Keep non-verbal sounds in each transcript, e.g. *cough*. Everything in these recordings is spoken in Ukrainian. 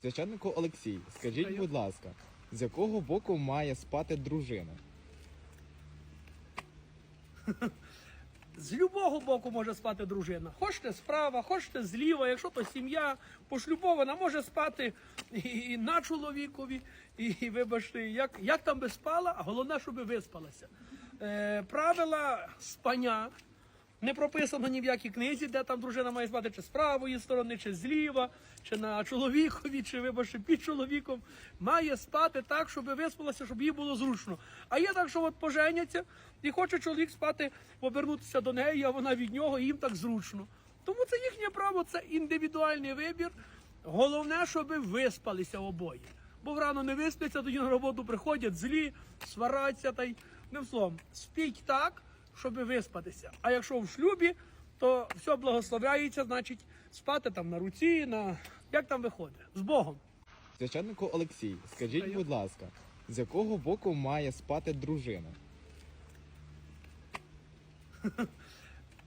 Священнику Олексій, скажіть, будь ласка, з якого боку має спати дружина? *laughs* З любого боку може спати дружина. Хочете справа, хочете зліва, якщо то сім'я пошлюбована, може спати і, на чоловікові, і, і вибачте, як, як там би спала, а головне, щоб виспалася. Е, правила спання не прописано ні в якій книзі, де там дружина має спати чи з правої сторони, чи зліва, чи на чоловікові, чи вибачте, під чоловіком. Має спати так, щоб виспалася, щоб їй було зручно. А є так, що от поженяться, і хоче чоловік спати, повернутися до неї, а вона від нього, і їм так зручно. Тому це їхнє право, це індивідуальний вибір. Головне, щоб виспалися обоє. Бо рано не виспляться, тоді на роботу приходять злі, свараться та й не словом. Спіть так, щоб виспатися. А якщо в шлюбі, то все благословляється, значить спати там на руці, на як там виходить. З Богом. Священнику Олексій, скажіть, будь ласка, з якого боку має спати дружина?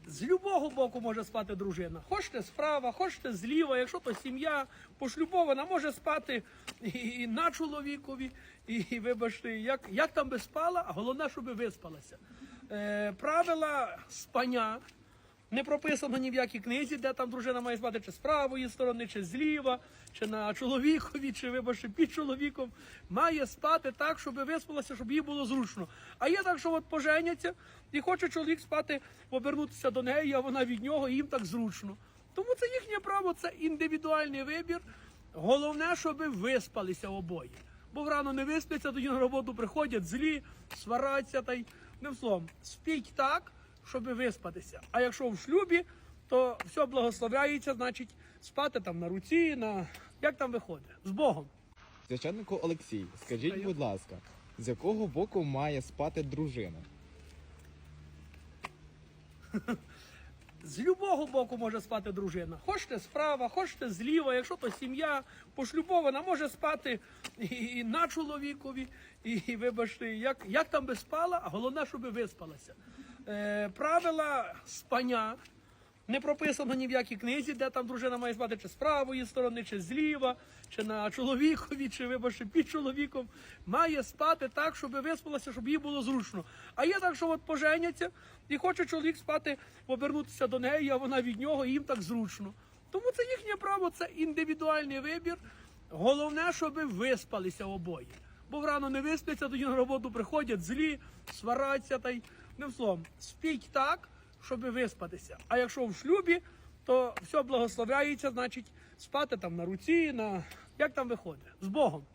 З любого боку може спати дружина. Хочете справа, хочете зліва, якщо то сім'я пошлюбована, може спати і, на чоловікові, і вибачте, як, як там би спала, а головне, щоб виспалася. Е, правила спання не прописано ні в якій книзі, де там дружина має спати чи з правої сторони, чи зліва, чи на чоловікові, чи вибачте, під чоловіком. Має спати так, щоб виспалася, щоб їй було зручно. А є так, що от поженяться, і хоче чоловік спати, повернутися до неї, а вона від нього, і їм так зручно. Тому це їхнє право, це індивідуальний вибір. Головне, щоб виспалися обоє. Бо рано не виспляться, тоді на роботу приходять злі, свараться та й не словом. Спіть так, щоб виспатися. А якщо в шлюбі, то все благословляється, значить спати там на руці, на як там виходить. З Богом. Священнику Олексій, скажіть, будь ласка, з якого боку має спати дружина? *laughs* З любого боку може спати дружина. Хочете справа, хочете зліва, якщо то сім'я пошлюбована, може спати і, на чоловікові, і, вибачте, як, як там би спала, головне, щоб виспалася. Е, правила спання не прописано ні в якій книзі, де там дружина має спати чи з правої сторони, чи зліва, чи на чоловікові, чи вибачте, під чоловіком. Має спати так, щоб виспалася, щоб їй було зручно. А є так, що от поженяться, і хоче чоловік спати, повернутися до неї, а вона від нього, і їм так зручно. Тому це їхнє право, це індивідуальний вибір. Головне, щоб виспалися обоє. Бо рано не виспляться, тоді на роботу приходять злі, свараться та й не словом. Спіть так, щоб виспатися. А якщо в шлюбі, то все благословляється, значить спати там на руці, на як там виходить. З Богом.